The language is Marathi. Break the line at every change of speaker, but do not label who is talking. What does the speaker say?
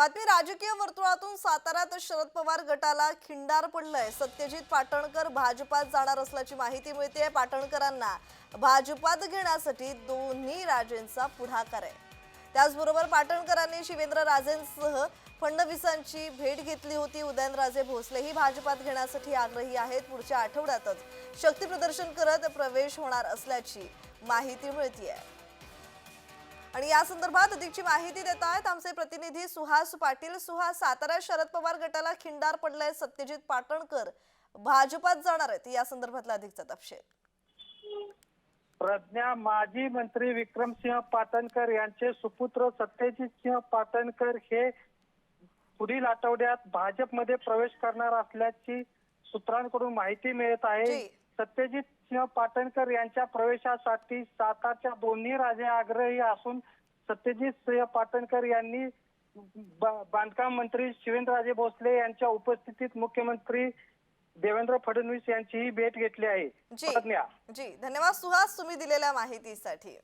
बातमी राजकीय वर्तुळातून साताऱ्यात शरद पवार गटाला खिंडार पडलंय. सत्यजित पाटणकर भाजपात जाणार असल्याची माहिती मिळते पाटणकरांना भाजपात घेण्यासाठी दोन्ही राजेंचा पुढाकार आहे. त्याचबरोबर पाटणकरांनी शिवेंद्र राजेंसह फडणवीसांची भेट घेतली होती. उदयनराजे भोसलेही भाजपात घेण्यासाठी आग्रही आहेत. पुढच्या आठवड्यातच शक्ती प्रदर्शन करत प्रवेश होणार असल्याची माहिती मिळतीये. आणि या संदर्भात अधिकची माहिती देत आहेत आमचे प्रतिनिधी सुहास पाटील. सुहास सातारा शरद पवार गटाला खिंडार पडलाय सत्यजित पाटणकर. भाजपात जाणार आहेत या संदर्भातला अधिकचा तपशील.
प्रज्ञा माजी मंत्री विक्रमसिंह पाटणकर यांचे सुपुत्र सत्यजित सिंह पाटणकर हे पुढील आठवड्यात भाजपमध्ये प्रवेश करणार असल्याची सूत्रांकडून माहिती मिळत आहे. सत्यजित सिंह पाटणकर यांच्या प्रवेशासाठी सातारच्या दोन्ही राजे आग्रही असून सत्यजित सिंह पाटणकर यांनी बांधकाम मंत्री शिवेंद्रराजे भोसले यांच्या उपस्थितीत मुख्यमंत्री देवेंद्र फडणवीस यांचीही भेट घेतली आहे.
जी. धन्यवाद सुहास तुम्ही दिलेल्या माहितीसाठी.